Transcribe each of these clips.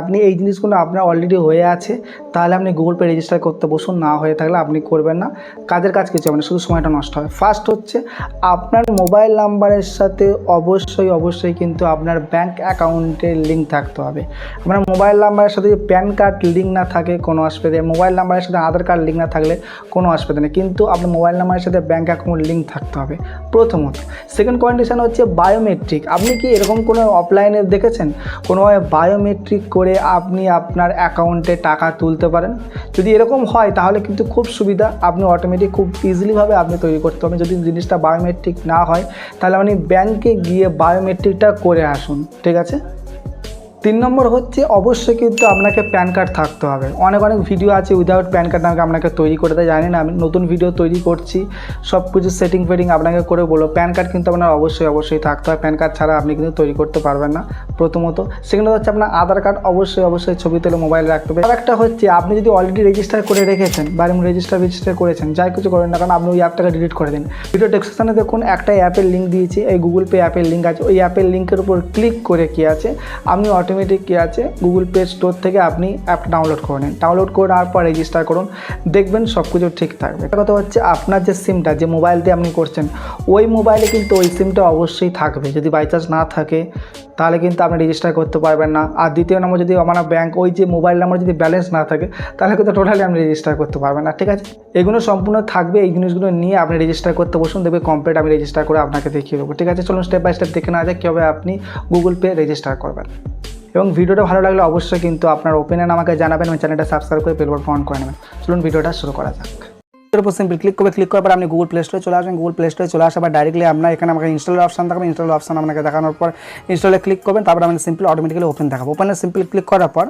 আপনি এই জিনিসগুলো আপনার অলরেডি হয়ে আছে, তাহলে আপনি গুগল পে রেজিস্টার করতে বসুন, না হয়ে থাকলে আপনি করবেন না। কাজের কাজ কিছু হবে না, শুধু সময়টা নষ্ট হয় ফার্স্ট হচ্ছে, আপনার মোবাইল নাম্বারের সাথে অবশ্যই অবশ্যই কিন্তু আপনার ব্যাংক অ্যাকাউন্টের লিঙ্ক থাকতে হবে। আপনার মোবাইল নাম্বারের সাথে যদি প্যান কার্ড লিঙ্ক না থাকে, কোনো অসুবিধা মোবাইল নাম্বারের সাথে আধার কার্ড লিঙ্ক না থাকলে কোনো অসুবিধা নেই। কিন্তু আপনার মোবাইল নাম্বারের সাথে ব্যাঙ্ক অ্যাকাউন্ট লিঙ্ক থাকতে হবে, প্রথমত। সেকেন্ড কন্ডিশন হচ্ছে বায়োমেট্রিক আপনি কি এরকম কোনো অফলাইনে দেখেছেন? কোনোভাবে বায়োমেট্রিক করে আপনি আপনার অ্যাকাউন্টে টাকা তুলতে পারেন। যদি এরকম হয়, তাহলে কিন্তু খুব সুবিধা। আপনি অটোমেটিক খুব ইজিলিভাবে আপনি তৈরি করতে পারবেন। যদি জিনিসটা বায়োমেট্রিক না হয়, তাহলে আপনি ব্যাংকে গিয়ে বায়োমেট্রিকটা করে আসুন। ঠিক আছে? তিন নম্বর হচ্ছে অবশ্যই কিন্তু আপনাকে প্যান কার্ড থাকতে হবে। অনেক অনেক ভিডিও আছে উইদাউট প্যান কার্ড আমাকে আপনাকে তৈরি করে দেয় জানি না, আমি নতুন ভিডিও তৈরি করছি। সব কিছু সেটিং ফেটিং আপনাকে করে বলো প্যান কার্ড কিন্তু আপনার অবশ্যই অবশ্যই থাকতে হয় প্যান কার্ড ছাড়া আপনি কিন্তু তৈরি করতে পারবেন না, প্রথমত। সেকেন্ড হচ্ছে আপনার আধার কার্ড অবশ্যই অবশ্যই ছবি তুলে মোবাইলে রাখতে হবে। আর একটা হচ্ছে, আপনি যদি অলরেডি রেজিস্টার করে রেখেছেন বা রেজিস্টার রেজিস্টার করেছেন, যাই কিছু করেন না কারণ আপনি ওই অ্যাপটাকে ডিলিট করে দিন। ভিডিও ডেসক্রিপশনে দেখুন, একটা অ্যাপের লিঙ্ক দিয়েছি। এই গুগল পে অ্যাপের লিঙ্ক আছে। ওই অ্যাপের লিঙ্কের উপর ক্লিক করে কি আছে, আপনি অটোমেটিক কি আছে? গুগল পে স্টোর থেকে আপনি অ্যাপটা ডাউনলোড করে নিন। ডাউনলোড করে নেওয়ার পর রেজিস্টার করুন। দেখবেন সব কিছু ঠিক থাকবে। একটা কথা হচ্ছে আপনার যে সিমটা যে মোবাইল দিয়ে আপনি করছেন, ওই মোবাইলে কিন্তু ওই সিমটা অবশ্যই থাকবে। যদি বাই চান্স না থাকে, তাহলে কিন্তু আপনি রেজিস্টার করতে পারবেন না। আর দ্বিতীয় নম্বর, যদি আমার ব্যাঙ্ক ওই যে মোবাইল নাম্বার যদি ব্যালেন্স না থাকে, তাহলে কিন্তু টোটালি আপনি রেজিস্টার করতে পারবেন না। ঠিক আছে? এগুলো সম্পূর্ণ থাকবে। এই জিনিসগুলো নিয়ে আপনি রেজিস্টার করতে বসুন। দেখবে কমপ্লিট আমি রেজিস্টার করে আপনাকে দেখিয়ে দেবো। ঠিক আছে? চলুন স্টেপ বাই স্টেপ দেখে নেওয়া যায় কীভাবে আপনি গুগল পে রেজিস্টার করবেন। এবং ভিডিওটা ভালো লাগলে অবশ্যই কিন্তু আপনার ওপিনিয়ন আমাকে জানাবেন এবং চ্যানেলটা সাবস্ক্রাইব করে বেল বাটন অন করে নেবেন। চলুন ভিডিওটা শুরু করা যাক। উপর সিম্পল ক্লিক করবে ক্লিক করার পর আপনি গুগল প্লে স্টোরে চলে আসবেন। গুগল প্লে স্টোরে চলে আসার পর ডাইরেক্টলি আপনার এখানে আমাকে ইনস্টলের অপশন থাকবে ইনস্টলের অপশন আপনাকে দেখানোর পর ইনস্টলে ক্লিক করবেন, তারপর আপনি সিম্পল অটোমেটিক্যালি ওপেন দেখাবো। ওপেনে সিম্পল ক্লিক করার পর,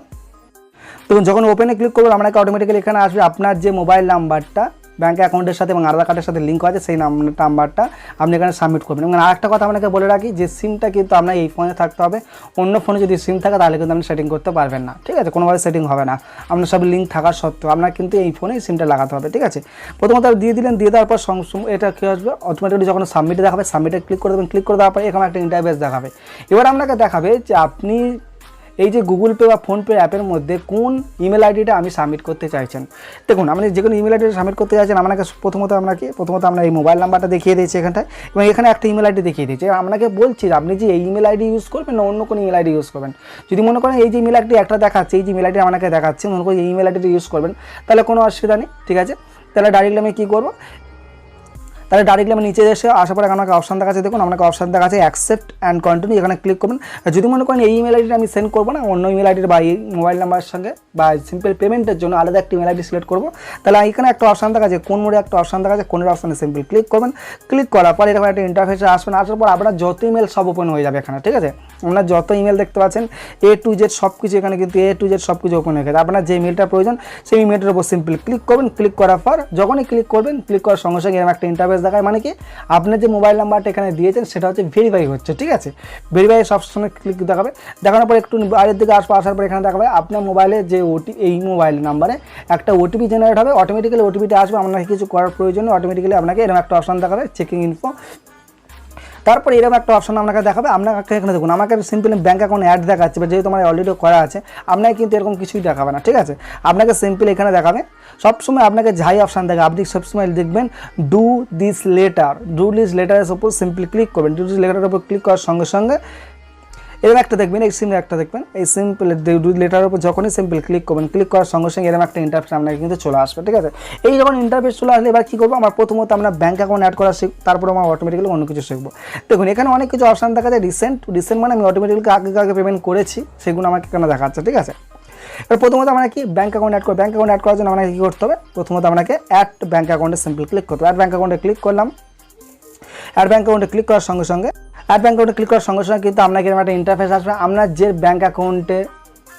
দেখুন, যখন ওপেনে ক্লিক করবেন, আপনাকে অটোমেটিক্যালি এখানে আসবে। আপনার যে মোবাইল নাম্বারটা ব্যাঙ্ক অ্যাকাউন্টের সাথে এবং আধার কার্ডের সাথে লিঙ্ক আছে, সেই নাম্বারটা আপনি এখানে সাবমিট করবেন। এবং আরেকটা কথা আপনাকে বলে রাখি, যে সিমটা কিন্তু আপনার এই ফোনে থাকতে হবে। অন্য ফোনে যদি সিম থাকে, তাহলে কিন্তু আপনি সেটিং করতে পারবেন না। ঠিক আছে? কোনোভাবে সেটিং হবে না। আপনার সব লিঙ্ক থাকার সত্ত্বেও আপনার কিন্তু এই ফোনে সিমটা লাগাতে হবে। ঠিক আছে? প্রথমত দিয়ে দিলেন দিয়ে দেওয়ার পর এটা কী আসবে? অটোমেটিকলি যখন সাবমিটে দেখাবে সাবমিটে ক্লিক করে দেবেন। ক্লিক করে দেওয়ার পর এখানে একটা ইন্টারভেস দেখাবে। এবার আপনাকে দেখাবে যে আপনি এই যে গুগল পে বা ফোনপে অ্যাপের মধ্যে কোন ইমেল আইডিটা আমি সাবমিট করতে চাইছেন? দেখুন আপনি যে কোনো ইমেল আইডিটা সাবমিট করতে চাইছেন, আপনাকে প্রথমত আপনাকে প্রথমত আমরা এই মোবাইল নাম্বারটা দেখিয়ে দিয়েছি এখানটায় এবং এখানে একটা ইমেল আইডি দেখিয়ে দিয়েছি। আপনাকে বলছি আপনি যে এই ইমেল আইডি ইউজ করবেন না অন্য কোনো ইমেল আইডি ইউজ করবেন? যদি মনে করেন এই যে ইমেল আইডি একটা দেখাচ্ছে, এই যে ইমেল আইডি আপনাকে দেখাচ্ছে, মনে করি এই ইমেল আইডিটা ইউজ করবেন, তাহলে কোনো অসুবিধা নেই, ঠিক আছে? তাহলে ডাইরেক্টলি আমি কী করব? তাহলে ডাইরেক্টলি আমি নিচে এসে আসার পরে আপনাকে অপশান দেখাচ্ছে। দেখুন আপনাকে অপশান দেখাচ্ছে অ্যাকসেপ্ট অ্যান্ড কন্টিনিউ এখানে ক্লিক করবেন। যদি মনে করেন এই ইমেল আইডিটা আমি সেন্ড করব না, অন্য ইমেল আইডির বা এই মোবাইল নাম্বারের সঙ্গে বা সিম্পল পেমেন্টের জন্য আলাদা একটা ইমেল আইডি সিলেক্ট করব। তাহলে এখানে একটা অপশান দেখা আছে কোন মোডে একটা অপশান দেখা আছে কোনের অপশানে সিম্পল ক্লিক করবেন। ক্লিক করার পর এরকম একটা ইন্টারফেসে আসবেন, আসার পর আপনার যত ইমেল সব ওপেন হয়ে যাবে এখানে, ঠিক আছে? আপনার যত ইমেল দেখতে পাচ্ছেন এ টু জেড সব কিছু এখানে কিন্তু এ টু জেড সব কিছু ওপেন হয়ে গেছে। আপনার যে ইমেলটা প্রয়োজন, সেই ইমেলটার উপর সিম্পল ক্লিক করবেন। ক্লিক করার পর যখনই ক্লিক করবেন ক্লিক করার সঙ্গে সঙ্গে এরকম একটা ইন্টারফেস দেখায় মানে কি? আপনি যে মোবাইল নাম্বারটা এখানে দিয়েছেন, সেটা হচ্ছে ভেরিফাই হচ্ছে, ঠিক আছে? ভেরিফাই সবসময় ক্লিক দেখাবে। দেখানোর পর একটু বাইরের দিকে আসব আসার পর এখানে দেখাবে, আপনার মোবাইলে যে ওটি এই মোবাইল নাম্বারে একটা ওটিপি জেনারেট হবে। অটোমেটিক্যালি ওটিপিটা আসবে, আপনাকে কিছু করার প্রয়োজন অটোমেটিক্যালি আপনাকে এরকম একটা অপশান দেখাবে চেকিং ইনফো তারপর এরকম একটা অপশন আপনাকে দেখাবে। আপনাকে এখানে দেখুন, আমাকে সিম্পলি ব্যাঙ্ক অ্যাকাউন্ট অ্যাড দেখাচ্ছে, বা যেহেতু আমার অলরেডি করা আছে, আপনাকে কিন্তু এরকম কিছুই দেখাবে না, ঠিক আছে? আপনাকে সিম্পলি এখানে দেখাবে। সবসময় আপনাকে যাই অপশান দেখে, আপনি সবসময় দেখবেন do this later do this লেটারের উপর সিম্পলি ক্লিক করবেন। ডু দিস লেটারের উপর ক্লিক করার সঙ্গে সঙ্গে এরকম একটা দেখবেন, এই সিম একটা দেখবেন, এই সিম্পল দুই লেটারের উপর যখনই সিম্পল ক্লিক করবেন ক্লিক করার সঙ্গে সঙ্গে এরকম একটা ইন্টারফেস আপনাকে কিন্তু চলে আসবে, ঠিক আছে? এই যখন ইন্টারফেস চলে আসলে এবার কী করব, আমার প্রথমত আমরা ব্যাঙ্ক অ্যাকাউন্ট অ্যাড করা শিখ তারপর আমার অটোমেটিক্যালি অন্য কিছু শিখব। দেখুন, এখানে অনেক কিছু অপশান দেখা যায় রিসেন্ট রিসেন্ট মানে আমি অটোমেটিক্যালি আগে আগে পেমেন্ট করেছি, সেগুলো আমাকে কেন দেখাচ্ছে, ঠিক আছে? এবার প্রথমত আমরা কি ব্যাঙ্ক অ্যাকাউন্ট অ্যাড করব ব্যাঙ্ক অ্যাকাউন্ট অ্যাড করার জন্য আমাকে কী করতে হবে? প্রথমত আপনাকে অ্যাড ব্যাঙ্ক অ্যাকাউন্টে সিম্পল ক্লিক করতে হবে। অ্যাড ব্যাঙ্ক অ্যাকাউন্টে ক্লিক করলাম। অ্যাড ব্যাঙ্ক অ্যাকাউন্টে ক্লিক করার সঙ্গে সঙ্গে অ্যাড ব্যাঙ্ক অ্যাকাউন্টে ক্লিক করার সঙ্গে সঙ্গে কিন্তু আপনাকে এরকম একটা ইন্টারফেস আসবে। আপনার যে ব্যাঙ্ক অ্যাকাউন্টে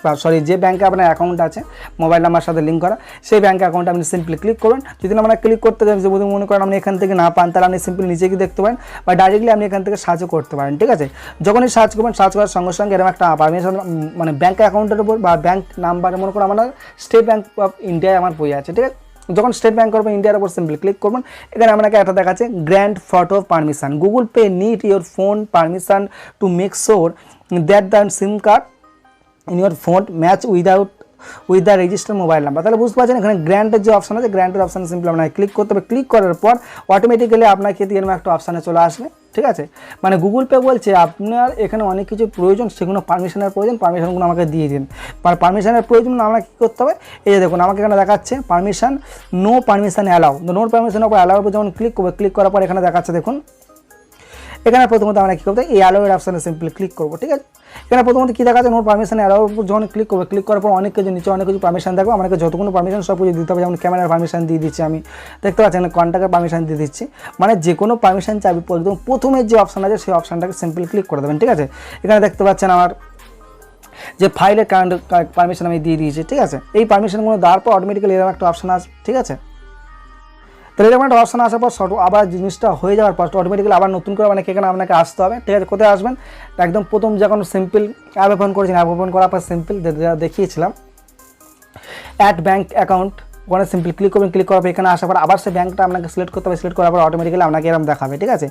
বা সরি যে ব্যাঙ্কে আপনার অ্যাকাউন্ট আছে মোবাইল নাম্বার সাথে লিঙ্ক করা, সেই ব্যাঙ্ক অ্যাকাউন্টে আপনি সিম্পলি ক্লিক করবেন যদি আপনারা ক্লিক করতে যান যদি মনে করেন আপনি এখান থেকে না পান, তাহলে আপনি সিম্পলি নিচে গিয়ে দেখতে পারেন, বা ডাইরেক্টলি আপনি এখান থেকে সার্চও করতে পারেন, ঠিক আছে? যখনই সার্চ করবেন সার্চ করার সঙ্গে সঙ্গে এরকম একটা পারমিশন মানে ব্যাঙ্ক অ্যাকাউন্টের উপর বা ব্যাঙ্ক নাম্বার মনে করুন আমার স্টেট ব্যাঙ্ক অফ ইন্ডিয়ায় আমার বই আছে, ঠিক আছে? যখন স্টেট ব্যাঙ্ক করবেন ইন্ডিয়ার উপর সিম্পলি ক্লিক করবেন। এখানে আপনাকে একটা দেখাচ্ছে grant photo permission Google Pay need your phone permission to make sure that the SIM card in your phone match without with the register mobile number তাহলে বুঝতে পারছেন, এখানে গ্র্যান্ডের যে অপশন আছে গ্র্যান্ডের অপশান সিম্পলি আপনাকে ক্লিক করতে হবে। ক্লিক করার পর অটোমেটিক্যালি আপনাকে এরকম একটা অপশানে চলে আসবে। ঠিক আছে? মানে গুগল পে বলছে, আপনার এখানে অনেক কিছু প্রয়োজন, সেগুলো পারমিশনের প্রয়োজন পারমিশনগুলো আমাকে দিয়ে দিন। পারমিশনের প্রয়োজন আমরা কী করতে হবে? এই যে দেখুন, আমাকে এখানে দেখাচ্ছে permission no permission allow no permission allow উপর যেমন ক্লিক করবে ক্লিক করার পর এখানে দেখাচ্ছে, দেখুন। এখানে প্রথমত আমরা কী করতে এই অ্যালোয়ের অপশানে সিম্পলি ক্লিক করব, ঠিক আছে? এখানে প্রথমত কী দেখা যায় নোট পারমিশন অ্যালোর উপর যখন ক্লিক করবে ক্লিক করার পর অনেক কিছু নিচে অনেক কিছু পারমিশন দেখব আমাকে যতগুলো পারমিশন সব কিছু দিতে হবে, যেমন ক্যামেরার পারমিশন দিয়ে দিচ্ছি আমি। দেখতে পাচ্ছেন কন্ট্যাক্টের পারমিশন দিয়ে দিচ্ছি। মানে যে কোনো পারমিশন চাবি একদম প্রথমের যে অপশান আছে, সেই অপশানটাকে সিম্পলি ক্লিক করে দেবেন, ঠিক আছে? এখানে দেখতে পাচ্ছেন আমার যে ফাইলের কারেন্ট পারমিশন আমি দিয়ে দিয়েছি, ঠিক আছে? এই পারমিশনগুলো দেওয়ার পর অটোমেটিক্যালি এরকম একটা অপশান আসবে ঠিক আছে? তাহলে এরকম একটা অপশান আসার পর শর্ট আবার জিনিসটা হয়ে যাওয়ার পর অটোমেটিক্যালি আবার নতুন করে মানে এখানে আপনাকে আসতে হবে। ঠিক আছে, কোথায় আসবেন? একদম প্রথম যখন সিম্পল অ্যাপ ওপেন করেছেন অ্যাপ ওপেন করার পর সিম্পল দেখিয়েছিলাম। অ্যাট ব্যাঙ্ক অ্যাকাউন্ট ওখানে সিম্পল ক্লিক করবেন ক্লিক করার পর এখানে আসার পর আবার সে ব্যাঙ্কটা আপনাকে সিলেক্ট করতে হবে সিলেক্ট করার পর অটোমেটিক্যালি আপনাকে এরকম দেখাবে, ঠিক আছে?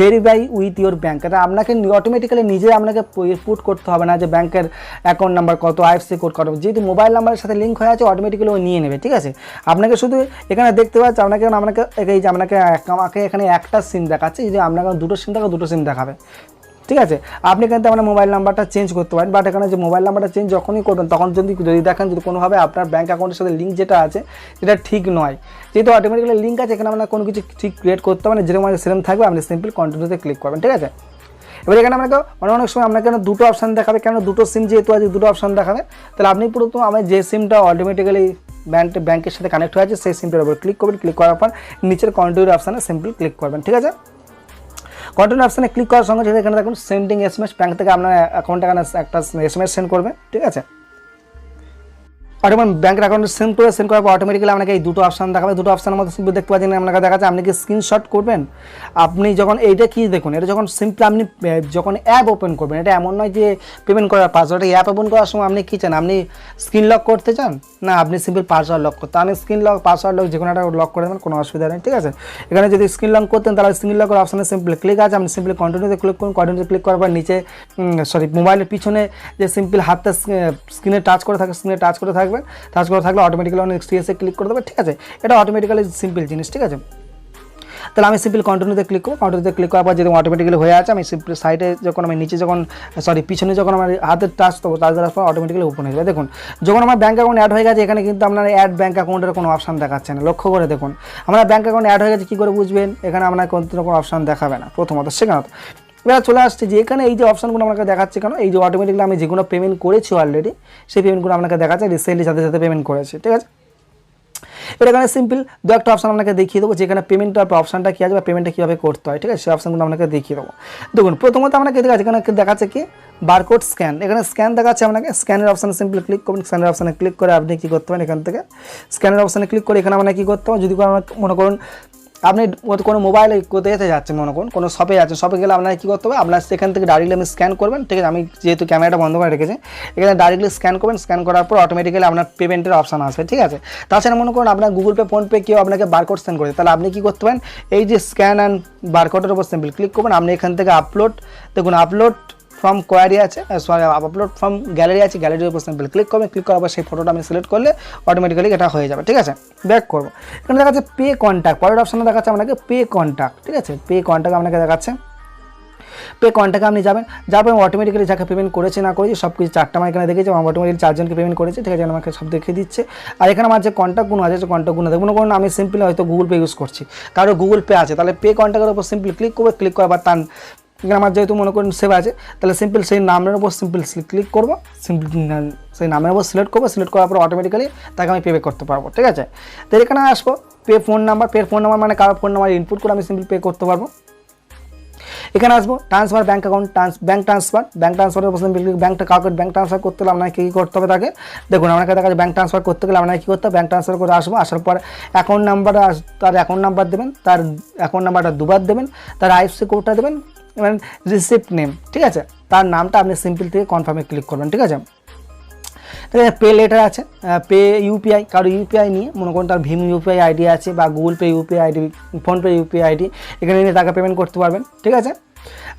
ভেরিফাই উইথ ইউর ব্যাঙ্ক এটা আপনাকে অটোমেটিক্যালি নিজে আপনাকে পুট করতে হবে না যে ব্যাঙ্কের অ্যাকাউন্ট নাম্বার কত আইএফসি কোড কত। যেহেতু মোবাইল নাম্বারের সাথে লিঙ্ক হয়ে আছে অটোমেটিক্যালি ও নিয়ে নেবে, ঠিক আছে? আপনাকে শুধু এখানে দেখতে পাচ্ছি, আপনাকে আপনাকে, এই যে আপনাকে, আমাকে এখানে একটা সিম দেখাচ্ছে যদি আপনাকে দুটো সিম থাকে দুটো সিম দেখাবে। ঠিক আছে? আপনি কিন্তু আপনার মোবাইল নাম্বারটা চেঞ্জ করতে পারেন বাট এখানে যে মোবাইল নাম্বারটা চেঞ্জ যখনই করবেন, তখন যদি যদি দেখেন যদি কোনোভাবে আপনার ব্যাঙ্ক অ্যাকাউন্টের সাথে লিঙ্ক যেটা আছে, সেটা ঠিক নয়। যেহেতু অটোমেটিক্যালি লিঙ্ক আছে, এখানে আপনার কোনো কিছু ঠিক ক্রিয়েট করতে হবে না, যেরকম আছে সেরকম থাকবে, আপনি সিম্পল কন্টিনিউতে ক্লিক করবেন, ঠিক আছে? এবার এখানে আপনাকে অনেক অনেক সময় আপনাকে দুটো অপশান দেখাবে, কেন দুটো সিম যেহেতু আছে, দুটো অপশান দেখাবে, তাহলে আপনি পুরো তো আমার যে সিমটা অটোমেটিক্যালি ব্যাঙ্ক ব্যাঙ্কের সাথে কানেক্ট হয়ে আছে, সেই সিমটার উপর ক্লিক করবেন ক্লিক করার পর নিচের কন্টিনিউ অপশানে সিম্পল ক্লিক করবেন, ঠিক আছে? কন্টিনিউ অপশানে ক্লিক করার সঙ্গে সাথে এখানে দেখুন sending S M S bank থেকে আপনার অ্যাকাউন্টে এখানে একটা এস এম এস সেন্ড করবে, ঠিক আছে? অটোমেটিক ব্যাঙ্ক অ্যাকাউন্টে সেন্ড করে সেন্ড করার পর অটোমেটিক্যালি আপনাকে এই দুটো অপশান দেখাবে। দুটো অপশানের মধ্যে দেখতে পাচ্ছেন, আপনাকে দেখাচ্ছে, আপনি কি স্ক্রিনশট করবেন? আপনি যখন এইটা কি দেখুন, এটা যখন সিম্পলি আপনি যখন অ্যাপ ওপেন করবেন, এটা এমন নয় যে পেমেন্ট করার পাসওয়ার্ড অ্যাপ ওপেন করার সময় আপনি কী চান? আপনি স্ক্রিন লক করতে চান? না, আপনি সিম্পল পাসওয়ার্ড লক করতে আপনি স্ক্রিন লক পাসওয়ার্ড লক যে কোনো একটা লক করে দেবেন, কোনো অসুবিধা নেই, ঠিক আছে? এখানে যদি স্ক্রিন লক করতেন, তাহলে স্ক্রিন লকের অপশানে সিম্পলি ক্লিক আছে, আপনি সিম্পলি কন্টিনিউতে ক্লিক করুন কন্টিনিউতে ক্লিক করার পর নিচে সরি মোবাইলের পিছনে যে সিম্পল হাতটা স্ক্রিনে টাচ করে থাকে স্ক্রিনে টাচ করে থাকবেন টাচ করে থাকলে অটোমেটিক্যালি অনেক সিএসে ক্লিক করে দেবে, ঠিক আছে? এটা অটোমেটিক্যালি সিম্পল জিনিস, ঠিক আছে? তাহলে আমি সিম্পল কন্টিনিউতে ক্লিক করব। কন্টিনিউতে ক্লিক করার পর যদি অটোমেটিক্যালি হয়ে আছে, আমি সিম্পল সাইডে যখন আমি নিচে যখন সরি পিছনে যখন আমার হাতের টাচ দেবো টাচ দেওয়ার পর অটোমেটিক্যালি ওপেন হয়ে যাবে। দেখুন, যখন আমার ব্যাঙ্ক অ্যাকাউন্ট অ্যাড হয়ে গেছে, এখানে কিন্তু আপনার অ্যাড ব্যাঙ্ক অ্যাকাউন্টের কোনো অপশান দেখাচ্ছে না। লক্ষ্য করে দেখুন, আমার ব্যাঙ্ক অ্যাকাউন্ট অ্যাড হয়ে গেছে, কী করে বুঝবেন? এখানে আপনার কোনো অপশান দেখাবে না, প্রথমত। সেখানে এবার চলে আসছে যে এখানে এই যে অপশানগুলো আমাকে দেখাচ্ছে কেন? এই যে অটোমেটিকলি আমি যেগুলো পেমেন্ট করেছি অলরেডি সেই পেমেন্টগুলো আপনাকে দেখাচ্ছে রিসেন্টলি সাথে সাথে পেমেন্ট করেছে, ঠিক আছে? এবার এখানে সিম্পল দু একটা অপশন আপনাকে দেখিয়ে দেবো, যেখানে পেমেন্টের অপশনটা কী আছে বা পেমেন্টটা কীভাবে করতে হয়, ঠিক আছে? সেই অপশনগুলো আপনাকে দেখিয়ে দেবো। দেখুন, প্রথমত আপনাকে দেখা এখানে দেখাচ্ছে কি? বারকোড স্ক্যান এখানে স্ক্যান দেখাচ্ছে আপনাকে স্ক্যানের অপশানে সিম্পল ক্লিক করবেন স্ক্যানের অপশানে ক্লিক করে আপনি কী করতে পারেন এখান থেকে? স্ক্যানের অপশানে ক্লিক করে এখানে আপনাকে কী করতে হবে? যদি মনে করুন আপনি কোনো মোবাইলে কোথায় যাচ্ছেন মনে করুন, কোনো শপে যাচ্ছেন শপে গেলে আপনার কী করতে হবে? আপনার সেখান থেকে ডাইরেক্টলি আপনি স্ক্যান করবেন, ঠিক আছে? আমি যেহেতু ক্যামেরাটা বন্ধ করে রেখেছি, এখানে ডাইরেক্টলি স্ক্যান করবেন স্ক্যান করার পর অটোমেটিক্যালি আপনার পেমেন্টের অপশান আসবে, ঠিক আছে? তাছাড়া মনে করুন আপনার গুগল পে ফোনপে কেউ আপনাকে বারকোড সেন্ড করে তাহলে আপনি কী করতে পারেন? এই যে স্ক্যান অ্যান্ড বারকোডের উপর সিম্পল ক্লিক করবেন, আপনি এখান থেকে আপলোড দেখুন আপলোড ফ্রম কোয়ারি আছে সরি আপলোড ফ্রম গ্যালারি আছে গ্যালারির উপর সিম্পল ক্লিক করবেন ক্লিক করার পর সেই ফটোটা আমি সিলেক্ট করলে অটোমেটিক্যালি এটা হয়ে যাবে, ঠিক আছে? ব্যাক করব। এখানে দেখাচ্ছে পে কন্ট্যাক্ট পরের অপশানে দেখাচ্ছে আপনাকে পে কন্ট্যাক্ট ঠিক আছে? পে কন্ট্যাক্ট আপনাকে দেখাচ্ছে। পে কন্ট্যাক্টে আপনি যাবেন যাবেন অটোমেটিক্যালি যাকে পেমেন্ট করেছে না করেছে সব কিছু চারটা আমার এখানে দেখেছি আমার অটোমেটিক চারজনকে পেমেন্ট করেছে, ঠিক আছে? আমাকে সব দেখিয়ে দিচ্ছে। আর এখানে আমার যে কন্ট্যাক্টগুলো আছে সেই কন্ট্যাক্টগুলো দেখুন করুন আমি সিম্পলি হয়তো গুগল পে ইউজ করছি। কারও গুগল পে আছে, তাহলে পে কন্ট্যাক্টের উপর সিম্পলি ক্লিক করবে ক্লিক করার তার আমার যেহেতু মনে করেন সেভ আছে, তাহলে সিম্পল সেই নামের উপর সিম্পল ক্লিক করব সিম্পল সেই নামের উপর সিলেক্ট করব সিলেক্ট করার পর অটোমেটিক্যালি তাকে আমি পে করতে পারব, ঠিক আছে? তো এখানে আসব pay phone number pay phone number মানে কারও ফোন নাম্বার ইনপুট করে আমি সিম্পল পে করতে পারব। এখানে আসব transfer bank account trans bank transfer bank ট্রান্সফারের উপর ব্যাঙ্কটা কাউকে ব্যাঙ্ক ট্রান্সফার করতে হলে আপনাকে কী করতে হবে তাকে? দেখুন, আপনাকে দেখা ব্যাঙ্ক ট্রান্সফার করতে গেলে আপনাকে কী করতে হবে? ব্যাঙ্ক ট্রান্সফার করে আসব, আসার পর অ্যাকাউন্ট নাম্বার তার অ্যাকাউন্ট নাম্বার দেবেন, তার অ্যাকাউন্ট নাম্বারটা দুবার দেবেন, তার আইএফসি কোডটা দেবেন এবং রিসিপ্ট নেম ঠিক আছে? তার নামটা আপনি সিম্পল থেকে কনফার্মে ক্লিক করবেন, ঠিক আছে? ঠিক আছে পে লেটার আছে পে ইউপিআই কারও ইউপিআই নিয়ে, মনে করুন তার ভীম ইউপিআই আইডি আছে বা Google Pay UPI ID PhonePe UPI ID এখানে নিয়ে টাকা পেমেন্ট করতে পারবেন, ঠিক আছে?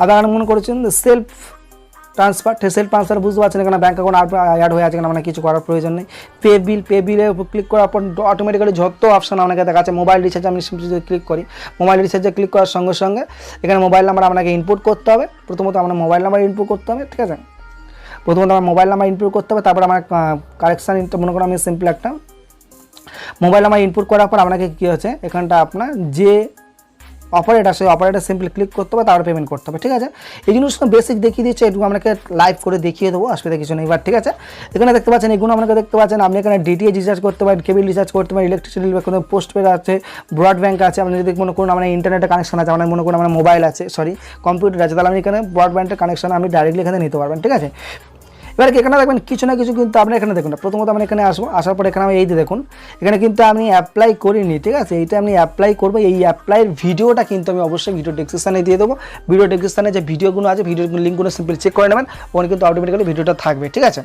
আপনারা মনে করেছেন সেলফ ট্রান্সফার সেলফ ট্রান্সফার বুঝতে পারছেন এখানে ব্যাঙ্ক অ্যাকাউন্ট অ্যাড হয়ে আছে আপনার কিছু করার প্রয়োজন নেই। পে বিল পে বিলে ক্লিক করার পর অটোমেটিক্যালি যত অপশন আপনাকে দেখাচ্ছে মোবাইল রিচার্জ আমি যদি ক্লিক করি মোবাইল রিচার্জে ক্লিক করার সঙ্গে সঙ্গে এখানে মোবাইল নাম্বার আপনাকে ইনপুট করতে হবে। প্রথমত আপনার মোবাইল নাম্বার ইনপুট করতে হবে, ঠিক আছে? প্রথমত আমার মোবাইল নাম্বার ইনপুট করতে হবে, তারপর আমার কারেকশান মনে করো আমি সিম্পল একটা। মোবাইল নাম্বার ইনপুট করার পর আপনাকে কী হচ্ছে, এখানটা আপনার যে অপারেটার, সেই অপারেটার সিম্পলি ক্লিক করতে হবে, তারপরে পেমেন্ট করতে হবে, ঠিক আছে? এই জিনিসগুলো বেসিক দেখিয়ে দিচ্ছে এটুকু আপনাকে লাইভ করে দেখিয়ে দেবো, অসুবিধা কিছু নেই। এবার ঠিক আছে? এখানে দেখতে পাচ্ছেন, এগুলো আপনাকে দেখতে পাচ্ছেন, আপনি এখানে ডিটিএইচ রিচার্জ করতে পারেন কেবিল রিচার্জ করতে পারেন ইলেকট্রিসিটি কোনো পোস্ট পেড আছে ব্রডব্যাঙ্ক আছে, আপনি যদি মনে করুন আমার ইন্টারনেটে কানেকশন আছে, আপনার মনে করুন আমার মোবাইল আছে সরি কম্পিউটার আছে, তাহলে আমি এখানে ব্রডব্যান্ডের কানেকশন আপনি ডাইরেক্টলি এখানে নিতে পারবেন, ঠিক আছে? এবার এখানে দেখবেন, কিছু না কিছু কিন্তু আপনি এখানে দেখুন। প্রথমত আমি এখানে আসব, আসার পর এখানে আমি এই দেখুন, এখানে কিন্তু আমি অ্যাপ্লাই করিনি, ঠিক আছে? এইটা আমি অ্যাপ্লাই করব, এই অ্যাপ্লাইয়ের ভিডিওটা কিন্তু আমি অবশ্যই ভিডিও ডেসক্রিপশানে দিয়ে দেবো। ভিডিও ডেসক্রিপশানে যে ভিডিওগুলো আছে ভিডিও লিঙ্কগুলো সিম্পল চেক করে নেবেন, ওখানে কিন্তু অটোমেটিক্যালি ভিডিওটা থাকবে, ঠিক আছে?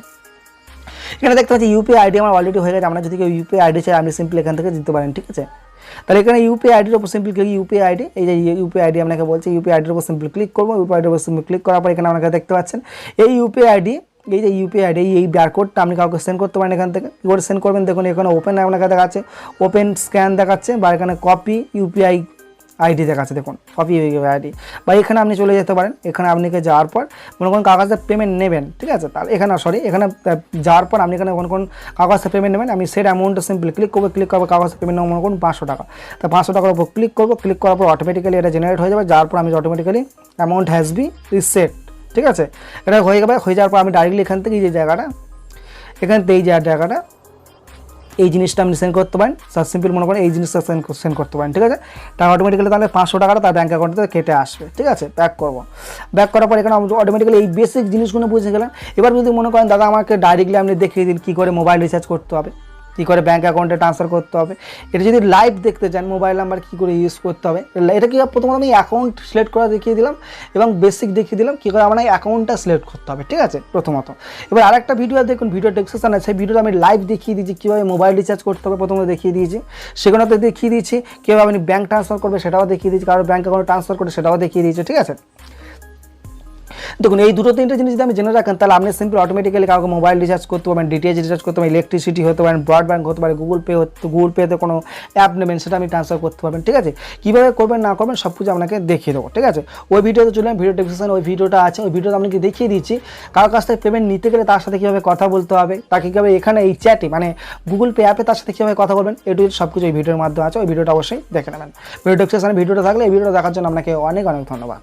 এখানে দেখতে পাচ্ছি ইউপিআই আইডি আমার অলরেডি হয়ে গেছে আমরা যদি কেউ ইউপিআই আইডি চাই, আপনি সিম্পল এখান থেকে দিতে পারেন, ঠিক আছে? তাহলে এখানে ইউপিআই আইডির উপর সিম্পল ক্লিক ইউপিআই আইডি এই যে ইউপিআই আইডি আপনাকে বলছে ইউপিআই আইডির উপর সিম্পল ক্লিক করব ইউপিআই আইডির উপর সিম্পল ক্লিক করার পর এখানে আপনাকে দেখতে পাচ্ছেন, এই ইউপিআই আইডি এই যে ইউপিআই আইডি এই বারকোডটা আপনি কাউকে সেন্ড করতে পারেন এখান থেকে। কী করে সেন্ড করবেন? দেখুন, এখানে ওপেন আপনাকে দেখাচ্ছে ওপেন স্ক্যান দেখাচ্ছে বা এখানে কপি ইউপিআই আইডি দেখাচ্ছে। দেখুন কপি ইউপিআই আইডি বা এখানে আপনি চলে যেতে পারেন, এখানে আপনাকে যাওয়ার পর কোনো কোনো কাগজে পেমেন্ট নেবেন, ঠিক আছে? তাহলে এখানে সরি এখানে যাওয়ার পর আপনি এখানে কোন কোন কাগজে পেমেন্ট নেবেন, আমি সেট অ্যামাউন্টটা সিম্পলি ক্লিক করব ক্লিক করব কাগজে পেমেন্ট নেব, মনে করুন পাঁচশো টাকা। তা পাঁচশো টাকার উপর ক্লিক করব ক্লিক করার পর অটোমেটিক্যালি এটা জেনারেট হয়ে যাবে যার পর আমি automatically amount has be reset ঠিক আছে? এটা হয়ে যাবে হয়ে যাওয়ার পর আমি ডাইরেক্টলি এখান থেকে যে জায়গাটা, এখান থেকে এই জায়গাটা, এই জিনিসটা আপনি সেন্ড করতে পারেন। সার সিম্পল মনে করেন, এই জিনিসটা সেন্ড সেন্ড করতে পারেন, ঠিক আছে? তার অটোমেটিক্যালি তাহলে পাঁচশো টাকাটা তার ব্যাঙ্ক অ্যাকাউন্ট কেটে আসবে, ঠিক আছে? ব্যাক করব। ব্যাক করার পর এখানে অটোমেটিক্যালি এই বেসিক জিনিসগুলো বুঝে গেলেন এবার যদি মনে করেন, দাদা, আমাকে ডাইরেক্টলি আপনি দেখিয়ে দিন কী করে মোবাইল রিচার্জ করতে হবে। কী করে ব্যাঙ্ক অ্যাকাউন্টে ট্রান্সফার করতে হবে? এটা যদি লাইভ দেখতে চান মোবাইল নাম্বার কী করে ইউজ করতে হবে? এটা কি প্রথমত আমি অ্যাকাউন্ট সিলেক্ট করা দেখিয়ে দিলাম এবং বেসিক দেখিয়ে দিলাম কী করে আমার অ্যাকাউন্টটা সিলেক্ট করতে হবে, ঠিক আছে? প্রথমত। এবার আরেকটা ভিডিও দেখুন ভিডিও ডেসক্রিপশন আছে। সেই ভিডিওটা আমি লাইভ দেখিয়ে দিয়েছি, কীভাবে মোবাইল রিচার্জ করতে হবে প্রথমত দেখিয়ে দিয়েছি। সেখানেতে দেখিয়ে দিয়েছি কীভাবে আপনি ব্যাঙ্ক ট্রান্সফার করবে সেটাও দেখিয়ে দিয়েছি কারও ব্যাঙ্ক অ্যাকাউন্টে ট্রান্সফার করবে সেটাও দেখিয়ে দিয়েছি, ঠিক আছে? দেখুন, এই দুটো তিনটে জিনিস যদি আমি জেনে রাখেন, তাহলে আপনি সিম্পল অটোমেটিক্যালি কাউকে মোবাইল রিচার্জ করতে পারবেন ডিটিএইচ রিচার্জ করতে পারেন ইলেকট্রিসিটি হতে পারেন ব্রডব্যান্ড হতে পারে গুগল পে হতে গুগল পেতে কোনো অ্যাপ নেবেন, সেটা আমি ট্রান্সফার করতে পারবেন, ঠিক আছে? কীভাবে করবেন, না করবেন সব কিছু আপনাকে দেখিয়ে দেবো, ঠিক আছে? ওই ভিডিওতে চললেন ভিডিও ডেসক্রিপশনে ওই ভিডিওটা আছে, ওই ভিডিওটা আপনাকে দেখিয়ে দিচ্ছি কারোর কাছ থেকে পেমেন্ট নিতে গেলে তার সাথে কীভাবে কথা বলতে হবে, তাকে কীভাবে এখানে এই চ্যাটে মানে গুগল পে অ্যাপে তার সাথে কীভাবে কথা বলবেন এটু সব কিছু এই ভিডিওর মাধ্যমে আছে, ওই ভিডিওটা অবশ্যই দেখে নেবেন। ভিডিও ডেসক্রিপশনে ভিডিওটা থাকলে এই ভিডিওটা দেখার জন্য আপনাকে অনেক অনেক ধন্যবাদ।